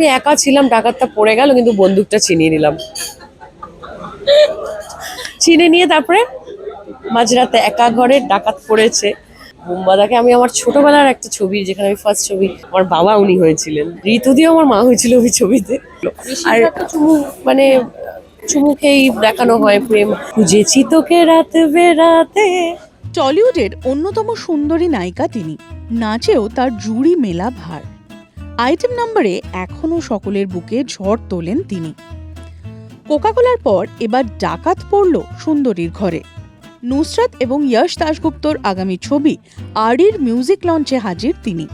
আমি একা ছিলাম ডাকাতটা পড়ে গেল কিন্তু বন্দুকটা ছিনিয়ে নিলাম। চিনে নিয়ে তারপরে মাঝরাতে একা ঘরে ডাকাত পড়েছে। বুম্বাদাকে আমি আমার ছোটবেলার একটা ছবি যেখানে আমি ফার্স্ট ছবি আমার বাবা উনি হয়েছিলেন। ঋতু দিয়ে আমার মা হয়েছিল ওই ছবিতে। আর চুমু। মানে চুমুকেই দেখানো হয় প্রেম। খুঁজেছি তোকে রাত বেরাতে টলিউডের অন্যতম সুন্দরী নায়িকা তিনি। নাচেও তার জুড়ি মেলা ভার। আইটেম নম্বরে এখনও সকলের বুকে ঝড় তোলেন তিনি। কোকাকোলার পর এবার ডাকাত পড়ল সুন্দরীর ঘরে। নুসরাত এবং যশ দাশগুপ্তর আগামী ছবি আরির মিউজিক লঞ্চে হাজির তিনি।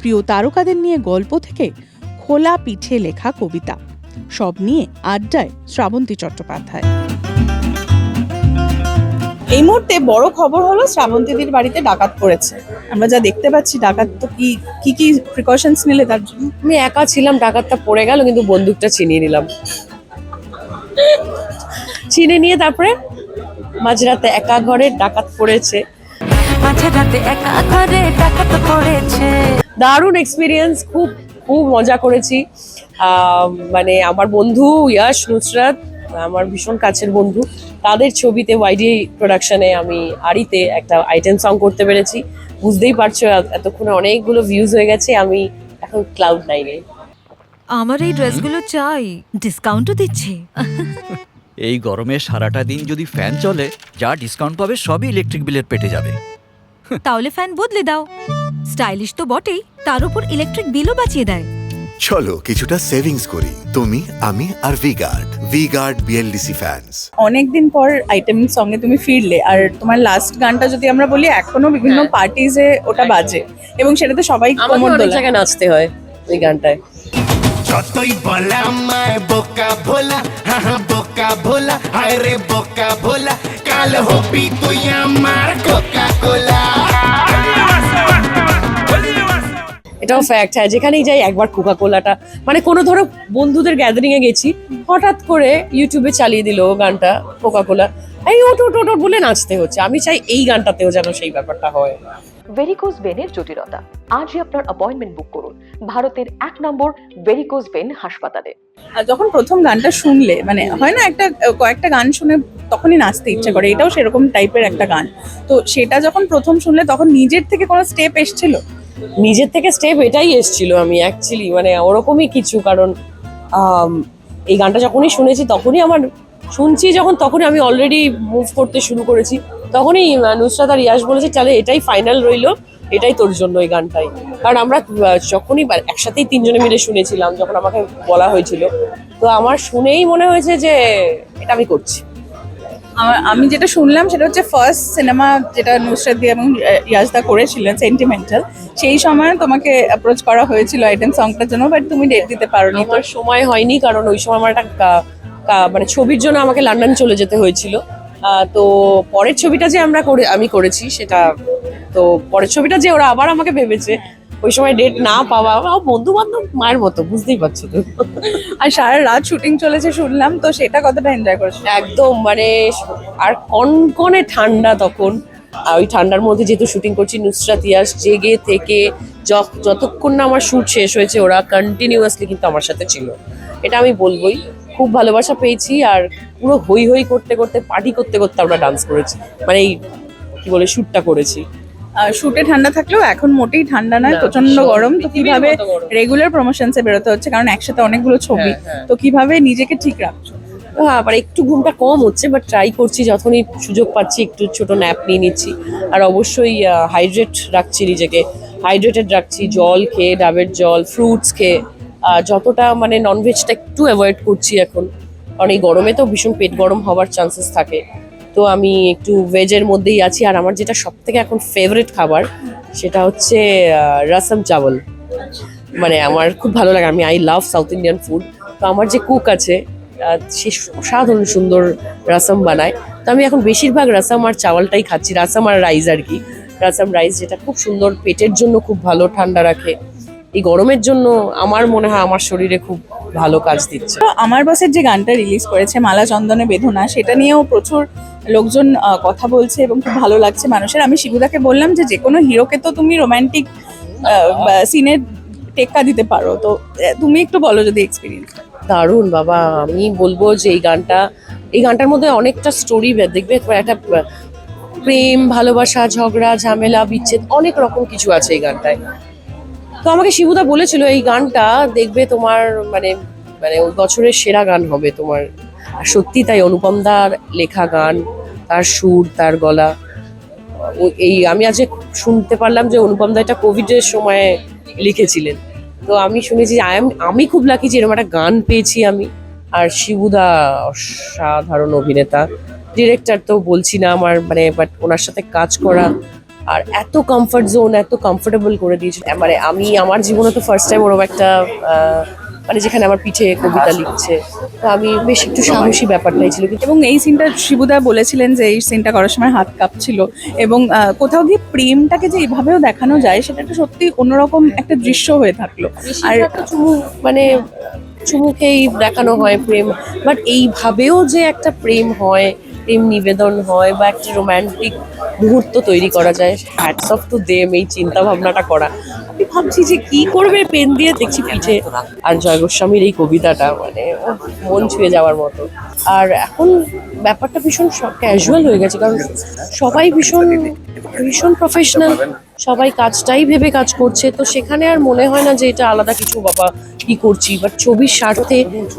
প্রিয় তারকাদের নিয়ে গল্প থেকে খোলা পিঠে লেখা কবিতা। সব নিয়ে আড্ডায় শ্রাবন্তী চট্টোপাধ্যায়। এই মুহূর্তে বড় খবর হলো শ্রাবন্তীদির বাড়িতে ডাকাত পড়েছে। আমরা যা দেখতে পাচ্ছি ডাকাত তো কি কি কি প্রিকশনস নিলে তার জন্য? আমি একা ছিলাম ডাকাতটা পড়ে গেল কিন্তু বন্দুকটা ছিনিয়ে নিলাম। চিনে নিয়ে তারপরে মাঝরাতে একা ঘরে ডাকাত পড়েছে। মাঝে রাতে একা ঘরে ডাকাত পড়েছে। দারুণ এক্সপিরিয়েন্স খুব খুব মজা করেছি। আহ, মানে আমার বন্ধু ইয়াশ নুসরাত আমার ভীষণ কাছের বন্ধু। তাদের ছবিতে ওয়াইডি প্রোডাকশনে আমি আড়িতে একটা আইটেম সং করতে পেরেছি। বুঝতেই পারছ এত- এতক্ষণে অনেকগুলো ভিউজ হয়ে গেছে আমি এখন ক্লাউড নাইনে আমার এই ড্রেসগুলো চাই ডিসকাউন্টও দিচ্ছে। এই গরমে সারাটা দিন যদি ফ্যান চলে যা ডিসকাউন্ট পাবে সবই ইলেকট্রিক বিলের পেটে যাবে। তাহলে ফ্যান বদলে দাও। স্টাইলিশ তো বটেই তার উপর ইলেকট্রিক বিলও বাঁচিয়ে দেয়। চলো কিছুটা সেভিংস করি। তুমি আমি আর V Guard V Guard BLDC fans অনেকদিন পর আইটেম সঙ্গে তুমি ফিরলে আর তোমার লাস্ট গানটা যদি আমরা বলি এখনও বিভিন্ন হ্যাঁ। পার্টিজে ওটা বাজে এবং সেটাতে সবাই কোমর দোলায় নাচতে হয় ওই গানটায়। যতই বলা আমায় বোকা ভোলা হা হা বোকা ভোলা হায় রে বোকা ভোলা কাল হবি তুই আমার কোকা কোলা এটাও ফ্যাক্ট হ্যাঁ যেখানেই যাই একবার কোকা কোলাটা মানে কোনো ধরো বন্ধুদের গ্যাদারিং এ গেছি হঠাৎ করে ইউটিউবে চালিয়ে দিল গানটা কোকা কোলা এই ওট ওট ওট বলে নাচতে হচ্ছে। আমি চাই এই গানটাতেও যেন সেই ব্যাপারটা হয়। ভেরিকোজ ভেনের জটিলতা। আজই আপনার অ্যাপয়েন্টমেন্ট বুক করুন। ভারতের এক নম্বর ভেরিকোজ ভেন হাসপাতালে। আর যখন প্রথম গানটা শুনলে মানে হয় না একটা কয়েকটা গান শুনে তখনই নাচতে ইচ্ছে করে এটাও সেরকম টাইপের একটা গান। তো সেটা যখন প্রথম শুনলে তখন নিজের থেকে কোনো স্টেপ এসেছিল? নিজের থেকে স্টেপ এটাই এসছিল আমি অ্যাকচুয়ালি মানে ওরকমই কিছু, কারণ এই গানটা যখনই শুনেছি তখনই আমার, শুনছি যখন তখনই আমি অলরেডি মুভ করতে শুরু করেছি। তখনই নুসরাত আর ইয়াস বলেছে তাহলে এটাই ফাইনাল রইল, এটাই তোর জন্য এই গানটাই। কারণ আমরা যখনই একসাথেই তিনজনে মিলে শুনেছিলাম, যখন আমাকে বলা হয়েছিল। তো আমার শুনেই মনে হয়েছে যে, এটা আমি করছি। আমি যেটা শুনলাম সেটা হচ্ছে ফার্স্ট সিনেমা যেটা নুসরাত দিয়ে এবং ইয়াজদা করেছিলেন সেন্টিমেন্টাল সেই সময় তোমাকে অ্যাপ্রোচ করা হয়েছিল আইটেম সংটার জন্য বাট তুমি ডেট দিতে পারোনি। তো আমার সময় হয়নি, কারণ ওই সময় আমার একটা মানে ছবির জন্য আমাকে লন্ডন চলে যেতে হয়েছিল। তো পরের ছবিটা যে আমরা করে আমি করেছি সেটা তো পরের ছবিটা যে ওরা আবার আমাকে ভেবেছে ওই সময় ডেট না পাওয়া বন্ধু বান্ধব মায়ের মতো বুঝতেই পারছ তো। আর সারা রাত শুটিং চলেছে শুনলাম তো সেটা কতটা এনজয় করেছ? একদম মানে আর কনকনে ঠান্ডা তখন। আর ওই ঠান্ডার মধ্যে যেহেতু শুটিং করছি নুসরাত ইয়াস জেগে থেকে যতক্ষণ না আমার শ্যুট শেষ হয়েছে ওরা কন্টিনিউয়াসলি কিন্তু আমার সাথে ছিল। এটা আমি বলবোই খুব ভালোবাসা পেয়েছি আর পুরো হই হই করতে করতে পার্টি করতে করতে আমরা ডান্স করেছি। মানে এই কি বলে শ্যুটটা করেছি। শুটে ঠান্ডা থাকলেও এখন মোটেই ঠান্ডা নয় না, প্রচণ্ড গরম। তো কীভাবে। রেগুলার প্রমোশনসে বেরোতে হচ্ছে? কারণ একসাথে অনেকগুলো ছবি। হ্যাঁ, হ্যাঁ। তো কীভাবে নিজেকে ঠিক রাখছো? হ্যাঁ আবার একটু ঘুমটা কম হচ্ছে বাট ট্রাই করছি যখনই সুযোগ পাচ্ছি একটু ছোট ন্যাপ নিয়ে নিচ্ছি। আর অবশ্যই হাইড্রেট রাখছি নিজেকে। হাইড্রেটেড রাখছি জল খেয়ে ডাবের জল ফ্রুটস খেয়ে। যতটা মানে ননভেজটা একটু অ্যাভয়েড করছি এখন। কারণ এই গরমে তো ভীষণ পেট গরম হওয়ার চান্সেস থাকে। তো আমি একটু ভেজের মধ্যেই আছি। আর আমার যেটা সব থেকে এখন ফেভারিট খাবার, সেটা হচ্ছে রাসম চাওয়াল মানে আমার খুব ভালো লাগে। আমি I love South Indian food তো আমার যে কুক আছে সে অসাধারণ সুন্দর রাসাম বানায়। তো আমি এখন বেশিরভাগ রাসাম আর চাওয়ালটাই খাচ্ছি। রাসাম আর রাইস আর কি। রাসাম রাইস যেটা খুব সুন্দর, পেটের জন্য খুব ভালো, ঠান্ডা রাখে। এই গরমের জন্য আমার মনে হয় আমার শরীরে খুব ভালো কাজ দিচ্ছে। তো আমার বসের যে গানটা রিলিজ করেছে মালা চন্দনে বেদনা সেটা নিয়েও প্রচুর লোকজন কথা বলছে এবং খুব ভালো লাগছে মানুষের। আমি শিবুদাকে বললাম যে যে কোনো হিরোকে তো তুমি রোমান্টিক সিনের টেক্কা দিতে পারো। তো তুমি একটু বলো যদি এক্সপিরিয়েন্স দারুণ বাবা। আমি বলব যে এই গানটা এই গানটার মধ্যে অনেকটা স্টোরি দেখবে একটা প্রেম ভালোবাসা ঝগড়া ঝামেলা বিচ্ছেদ অনেক রকম কিছু আছে এই গানটায়। তো আমাকে শিবুদা বলেছিল এই গানটা দেখবে তোমার মানে মানে ওই বছরের সেরা গান হবে তোমার। আর সত্যি তাই অনুপম দার লেখা গান, তার সুর, তার গলা। এই, আমি আজ শুনতে পারলাম যে অনুপম দা এটা কোভিডের সময় লিখেছিলেন। তো আমি শুনেছি আমি খুব লাকি যে এরকম একটা গান পেয়েছি আমি। আর শিবুদা অসাধারণ অভিনেতা। ডিরেক্টর তো বলছি না আমার মানে বাট ওনার সাথে কাজ করা আর এত কমফর্ট জোন এত কমফোর্টেবল করে দিয়েছে। মানে আমি আমার জীবনে তো ফার্স্ট টাইম ওরকম একটা মানে যেখানে আমার পিঠে কবিতা লিখছে। তো আমি বেশ একটু সাহসী ব্যাপারটাই ছিল। এবং এই সিনটা শিবুদা বলেছিলেন যে এই সিনটা করার সময় হাত কাঁপছিল। এবং কোথাও গিয়ে প্রেমটাকে যে এইভাবেও দেখানো যায় সেটা একটা সত্যি অন্যরকম একটা দৃশ্য হয়ে থাকল। আর চুমু মানে চুমুকেই দেখানো হয় প্রেম। বাট এইভাবেও যে একটা প্রেম হয় প্রেম নিবেদন হয় বা একটা রোমান্টিক মুহূর্ত তৈরি করা যায়। হ্যাটস অফ টু দেম এই চিন্তা ভাবনাটা করা। আমি ভাবছি যে কি করবে পেন দিয়ে দেখছি পিঠে। আর জয় গোস্বামীর এই কবিতাটা মানে মন ছুঁয়ে যাওয়ার মতো। আর এখন ব্যাপারটা ভীষণ ক্যাজুয়াল হয়ে গেছে, কারণ সবাই ভীষণ ভীষণ প্রফেশনাল সবাই কাজটাই ভেবে কাজ করছে, তো সেখানে আর মনে হয় না যে এটা আলাদা কিছু বাবা কি করছি। বাট ছবির স্বার্থে,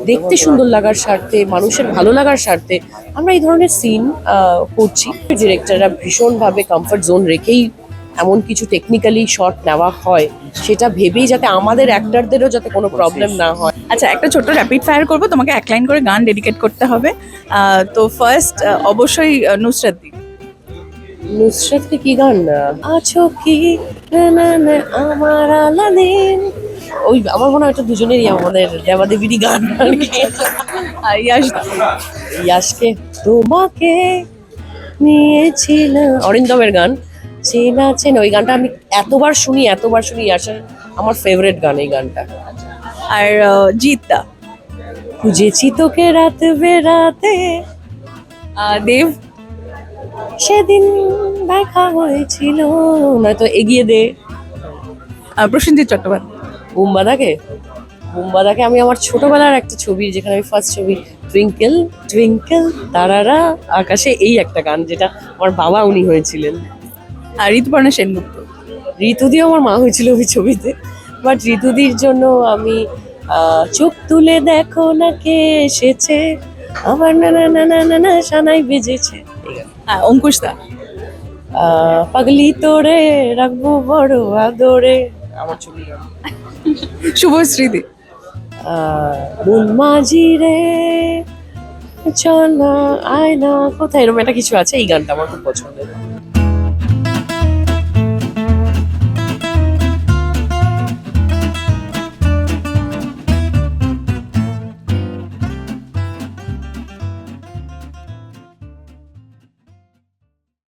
দেখতে সুন্দর লাগার স্বার্থে, মানুষের ভালো লাগার স্বার্থে আমরা এই ধরনের সিন করছি। ডিরেক্টররা ভীষণভাবে কমফর্ট জোন রেখেই এমন কিছু টেকনিক্যালি শট নেওয়া হয়, সেটা ভেবেই যাতে আমাদের অ্যাক্টারদেরও যাতে কোনো প্রবলেম না হয়। আচ্ছা একটা ছোট্ট র্যাপিড ফায়ার করব, তোমাকে এক লাইন করে গান ডেডিকেট করতে হবে। তো ফার্স্ট অবশ্যই নুসরাত দি। নুসরাতকে কি গান? আছো কি? না না না, আমার আলাদিন ওই আমার মনে হয় এটা দুজনেরই আমাদের দেবাদেবীরই গান দা ইয়াসকে তোমাকে নিয়েছিল অরিন্দমের গান। চেনা চেনা। ওই গানটা আমি এতবার শুনি এতবার শুনি ইয়াসের আমার ফেভারিট গান এই গানটা। আর দা খুঁজেছি তোকে রাত বেরাতে। দেব সেদিন দেখা হয়েছিল। নয়তো এগিয়ে দে। আর প্রসেনজিৎ চট্টোপাধ্যায়। বুম্বাদাকে? বুম্বাদাকে আমি আমার ছোটবেলার একটা ছবি যেখানে আমি ফার্স্ট ছবি টুইঙ্কেল টুইঙ্কেল তারারা আকাশে এই একটা গান যেটা আমার বাবা উনি হয়েছিলেন। আর ঋতুপর্ণা সেনগুপ্ত। ঋতুদি আমার মা হয়েছিল ওই ছবিতে। বাট ঋতুদির জন্য আমি চোখ তুলে দেখো না কে এসেছে। আমার না না না না না সানাই বেজেছে। হ্যাঁ অঙ্কুশ দা। পাগলি তোরে রাখব বড় আদরে। আমার ছবি। গান শুভশ্রী দি আহ, মন মাঝি রে চল না আয় না কোথায়? এরকম একটা কিছু আছে এই গানটা আমার খুব পছন্দের।